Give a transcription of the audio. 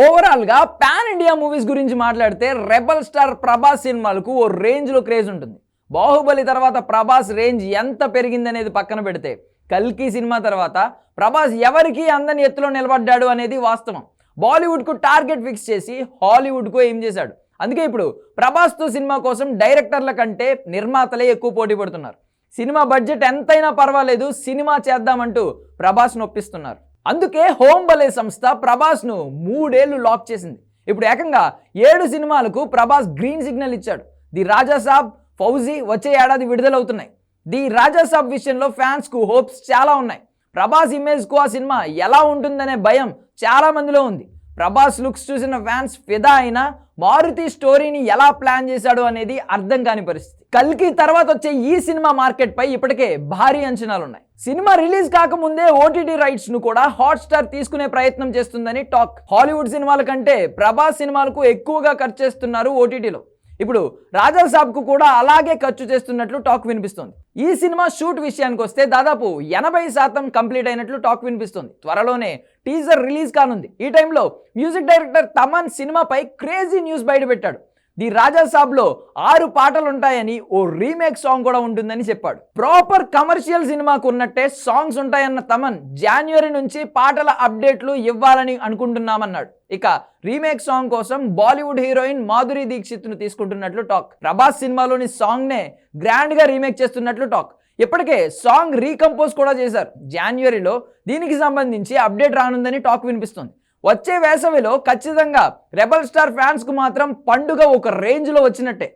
ఓవరాల్గా pan India movies గురించి మాట్లాడితే రెబల్ స్టార్ ప్రభాస్ సినిమాలకు ఓ రేంజ్లో క్రేజ్ ఉంటుంది. బాహుబలి తర్వాత ప్రభాస్ రేంజ్ ఎంత పెరిగిందనేది పక్కన పెడితే కల్కి సినిమా తర్వాత ప్రభాస్ ఎవరికి అందని ఎత్తులో నిలబడ్డాడు అనేది వాస్తవం. బాలీవుడ్కు టార్గెట్ ఫిక్స్ చేసి హాలీవుడ్కు ఏం చేశాడు? అందుకే ఇప్పుడు ప్రభాస్తో సినిమా కోసం డైరెక్టర్ల కంటే నిర్మాతలే ఎక్కువ పోటీ పడుతున్నారు. సినిమా బడ్జెట్ ఎంతైనా పర్వాలేదు సినిమా చేద్దామంటూ ప్రభాస్ నొప్పిస్తున్నారు. అందుకే హోంబలే సంస్థ ప్రభాస్ను మూడేళ్ళు లాక్ చేసింది. ఇప్పుడు ఏకంగా ఏడు సినిమాలకు ప్రభాస్ గ్రీన్ సిగ్నల్ ఇచ్చాడు. ది రాజాసాబ్ ఫౌజీ వచ్చే ఏడాది విడుదలవుతున్నాయి. ది రాజాసాబ్ విషయంలో ఫ్యాన్స్కు హోప్స్ చాలా ఉన్నాయి. ప్రభాస్ ఇమేజ్కు ఆ సినిమా ఎలా ఉంటుందనే భయం చాలా మందిలో ఉంది. ప్రభాస్ లుక్స్ చూసిన ఫ్యాన్స్ ఫిదా అయినా మారుతి స్టోరీని ఎలా ప్లాన్ చేశాడు అనేది అర్థం కాని పరిస్థితి. కల్కి తర్వాత వచ్చే ఈ సినిమా మార్కెట్ పై ఇప్పటికే భారీ అంచనాలు ఉన్నాయి. సినిమా రిలీజ్ కాకముందే ఓటీటీ రైట్స్ను కూడా హాట్ స్టార్ తీసుకునే ప్రయత్నం చేస్తుందని టాక్. హాలీవుడ్ సినిమాల కంటే ప్రభాస్ సినిమాలకు ఎక్కువగా ఖర్చు చేస్తున్నారు ఓటీటీలో ఇప్పుడు రాజా సాబ్కు కూడా అలాగే ఖర్చు చేస్తున్నట్లు టాక్ వినిపిస్తుంది. ఈ సినిమా షూట్ విషయానికి వస్తే దాదాపు ఎనభై శాతం కంప్లీట్ అయినట్లు టాక్ వినిపిస్తుంది. త్వరలోనే టీజర్ రిలీజ్ కానుంది. ఈ టైంలో మ్యూజిక్ డైరెక్టర్ తమన్ సినిమాపై క్రేజీ న్యూస్ బయటపెట్టాడు. ది రాజా ఆరు పాటలు ఉంటాయని ఓ రీమేక్ సాంగ్ కూడా ఉంటుందని చెప్పాడు. ప్రాపర్ కమర్షియల్ సినిమాకు ఉన్నట్టే సాంగ్స్ ఉంటాయన్న తమన్ జాన్వరి నుంచి పాటల అప్డేట్లు ఇవ్వాలని అనుకుంటున్నామన్నాడు. ఇక రీమేక్ సాంగ్ కోసం బాలీవుడ్ హీరోయిన్ మాధురి దీక్షిత్ను తీసుకుంటున్నట్లు టాక్. ప్రభాస్ సినిమాలోని సాంగ్నే గ్రాండ్గా రీమేక్ చేస్తున్నట్లు టాక్. ఇప్పటికే సాంగ్ రీకంపోజ్ కూడా చేశారు. జాన్వరిలో దీనికి సంబంధించి అప్డేట్ రానుందని టాక్ వినిపిస్తుంది. వచ్చే వేసవిలో ఖచ్చితంగా రెబల్ స్టార్ ఫ్యాన్స్కు మాత్రం పండుగ ఒక రేంజ్లో వచ్చినట్టే.